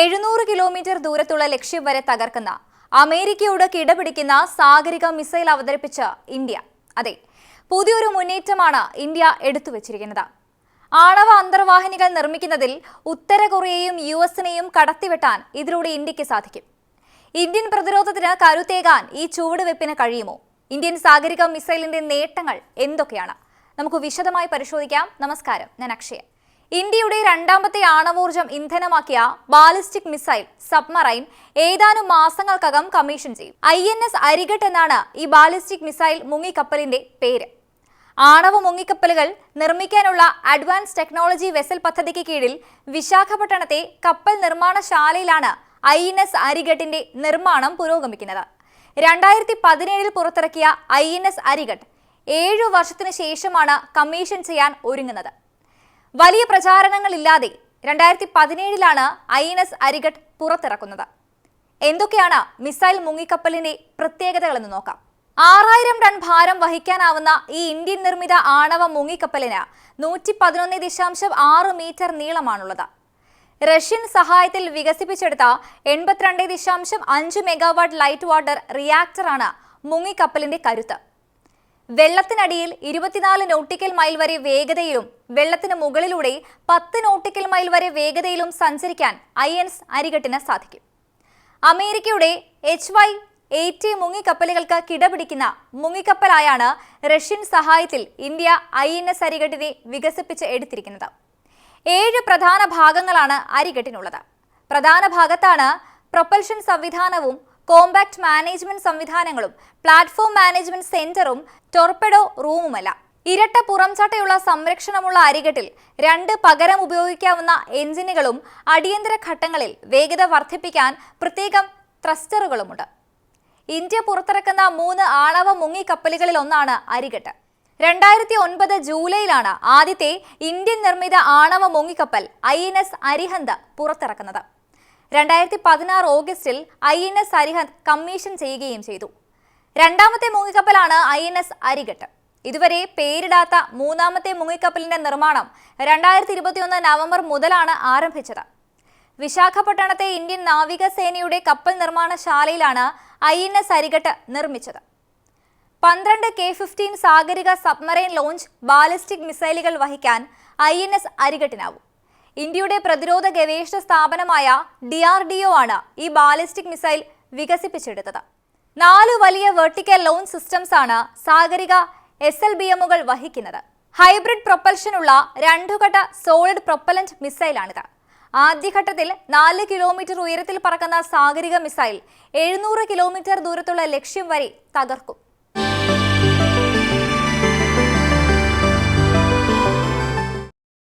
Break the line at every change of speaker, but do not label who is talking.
എഴുന്നൂറ് കിലോമീറ്റർ ദൂരത്തുള്ള ലക്ഷ്യം വരെ തകർക്കുന്ന അമേരിക്കയോട് കിടപിടിക്കുന്ന സാഗരിക മിസൈൽ അവതരിപ്പിച്ച ഇന്ത്യ. അതെ പുതിയൊരു മുന്നേറ്റമാണ് ഇന്ത്യ എടുത്തുവച്ചിരിക്കുന്നത്. ആണവ അന്തർവാഹിനികൾ നിർമ്മിക്കുന്നതിൽ ഉത്തര കൊറിയയും യു എസിനെയും കടത്തിവെട്ടാൻ ഇതിലൂടെ ഇന്ത്യയ്ക്ക് സാധിക്കും. ഇന്ത്യൻ പ്രതിരോധത്തിന് കരുത്തേകാൻ ഈ ചുവടുവെപ്പിന് കഴിയുമോ? ഇന്ത്യൻ സാഗരിക മിസൈലിന്റെ നേട്ടങ്ങൾ എന്തൊക്കെയാണ്? നമുക്ക് വിശദമായി പരിശോധിക്കാം. നമസ്കാരം ഞാൻ അക്ഷയ. ഇന്ത്യയുടെ രണ്ടാമത്തെ ആണവോർജം ഇന്ധനമാക്കിയ ബാലിസ്റ്റിക് മിസൈൽ സബ്മറൈൻ ഏതാനും മാസങ്ങൾക്കകം കമ്മീഷൻ ചെയ്യും. ഐ എൻ എസ് അരികട്ട് എന്നാണ് ഈ ബാലിസ്റ്റിക് മിസൈൽ മുങ്ങിക്കപ്പലിന്റെ പേര്. ആണവ മുങ്ങിക്കപ്പലുകൾ നിർമ്മിക്കാനുള്ള അഡ്വാൻസ് ടെക്നോളജി വെസൽ പദ്ധതിക്ക് കീഴിൽ വിശാഖപട്ടണത്തെ കപ്പൽ നിർമ്മാണശാലയിലാണ് ഐ എൻ എസ് അരിഗട്ടിന്റെ നിർമ്മാണം പുരോഗമിക്കുന്നത്. രണ്ടായിരത്തി പതിനേഴിൽ പുറത്തിറക്കിയ ഐ എൻ എസ് അരിഗട്ട് ഏഴു വർഷത്തിന് ശേഷമാണ് കമ്മീഷൻ ചെയ്യാൻ ഒരുങ്ങുന്നത്. വലിയ പ്രചാരണങ്ങളില്ലാതെ രണ്ടായിരത്തി പതിനേഴിലാണ് ഐ എൻ എസ് അരിഗട്ട് പുറത്തിറക്കുന്നത്. എന്തൊക്കെയാണ് മിസൈൽ മുങ്ങിക്കപ്പലിന്റെ പ്രത്യേകതകളെന്ന് നോക്കാം. ആറായിരം ടൺ ഭാരം വഹിക്കാനാവുന്ന ഈ ഇന്ത്യൻ നിർമ്മിത ആണവ മുങ്ങിക്കപ്പലിന് നൂറ്റി പതിനൊന്ന് ദശാംശം ആറ് മീറ്റർ നീളമാണുള്ളത്. റഷ്യൻ സഹായത്തിൽ വികസിപ്പിച്ചെടുത്ത എൺപത്തിരണ്ട് ദശാംശം അഞ്ച് മെഗാവാട്ട് ലൈറ്റ് വാട്ടർ റിയാക്ടറാണ് മുങ്ങിക്കപ്പലിന്റെ കരുത്ത്. വെള്ളത്തിനടിയിൽ ഇരുപത്തിനാല് നോട്ടിക്കൽ മൈൽ വരെ വേഗതയിലും വെള്ളത്തിന് മുകളിലൂടെ പത്ത് നോട്ടിക്കൽ മൈൽ വരെ വേഗതയിലും സഞ്ചരിക്കാൻ ഐ എൻസ് അരികട്ടിന് സാധിക്കും. അമേരിക്കയുടെ എച്ച് വൈ എയ്റ്റി മുങ്ങിക്കപ്പലുകൾക്ക് കിടപിടിക്കുന്ന മുങ്ങിക്കപ്പലായാണ് റഷ്യൻ സഹായത്തിൽ ഇന്ത്യ ഐ എൻ എസ് അരികട്ടിനെ വികസിപ്പിച്ച് എടുത്തിരിക്കുന്നത്. ഏഴ് പ്രധാന ഭാഗങ്ങളാണ് അരികെട്ടിനുള്ളത്. പ്രധാന ഭാഗത്താണ് പ്രൊപ്പൽഷൻ സംവിധാനവും കോമ്പാക്ട് മാനേജ്മെന്റ് സംവിധാനങ്ങളും പ്ലാറ്റ്ഫോം മാനേജ്മെന്റ് സെന്ററും ടൊർപെഡോ റൂമുമല്ല. ഇരട്ട പുറംചട്ടയുള്ള സംരക്ഷണമുള്ള അരികെട്ടിൽ രണ്ട് പകരം ഉപയോഗിക്കാവുന്ന എഞ്ചിനുകളും അടിയന്തര ഘട്ടങ്ങളിൽ വേഗത വർദ്ധിപ്പിക്കാൻ പ്രത്യേകം ത്രസ്റ്ററുകളുമുണ്ട്. ഇന്ത്യ പുറത്തിറക്കുന്ന മൂന്ന് ആണവ മുങ്ങിക്കപ്പലുകളിൽ ഒന്നാണ് അരികെട്ട്. രണ്ടായിരത്തി ഒൻപത് ജൂലൈയിലാണ് ആദ്യത്തെ ഇന്ത്യൻ നിർമ്മിത ആണവ മുങ്ങിക്കപ്പൽ ഐ എൻ എസ് അരിഹന്ത് പുറത്തിറക്കുന്നത്. രണ്ടായിരത്തി പതിനാറ് ഓഗസ്റ്റിൽ I N S Arihant commission ചെയ്യുകയും ചെയ്തു. രണ്ടാമത്തെ മുങ്ങിക്കപ്പലാണ് ഐ എൻ എസ് അരികട്ട്. ഇതുവരെ പേരിടാത്ത മൂന്നാമത്തെ മുങ്ങിക്കപ്പലിന്റെ നിർമ്മാണം രണ്ടായിരത്തി ഇരുപത്തിയൊന്ന് നവംബർ മുതലാണ് ആരംഭിച്ചത്. വിശാഖപട്ടണത്തെ ഇന്ത്യൻ നാവികസേനയുടെ കപ്പൽ നിർമ്മാണശാലയിലാണ് ഐ എൻ എസ് അരികട്ട് നിർമ്മിച്ചത്. പന്ത്രണ്ട് K fifteen Sagarika submarine launch ballistic മിസൈലുകൾ വഹിക്കാൻ ഐ എൻ എസ് അരികട്ടിനാവും. ഇന്ത്യയുടെ പ്രതിരോധ ഗവേഷണ സ്ഥാപനമായ ഡി ആർ ഡി ഒ ആണ് ഈ ബാലിസ്റ്റിക് മിസൈൽ വികസിപ്പിച്ചെടുത്തത്. നാല് വലിയ വെർട്ടിക്കൽ ലോൺ സിസ്റ്റംസ് ആണ് സാഗരിക എസ് എൽ ബി എമ്മുകൾ വഹിക്കുന്നത്. ഹൈബ്രിഡ് പ്രൊപ്പൽഷനുള്ള രണ്ടുഘട്ട സോളിഡ് പ്രൊപ്പലന്റ് മിസൈലാണിത്. ആദ്യഘട്ടത്തിൽ നാല് കിലോമീറ്റർ ഉയരത്തിൽ പറക്കുന്ന സാഗരിക മിസൈൽ എഴുന്നൂറ് കിലോമീറ്റർ ദൂരത്തുള്ള ലക്ഷ്യം വരെ തകർക്കും.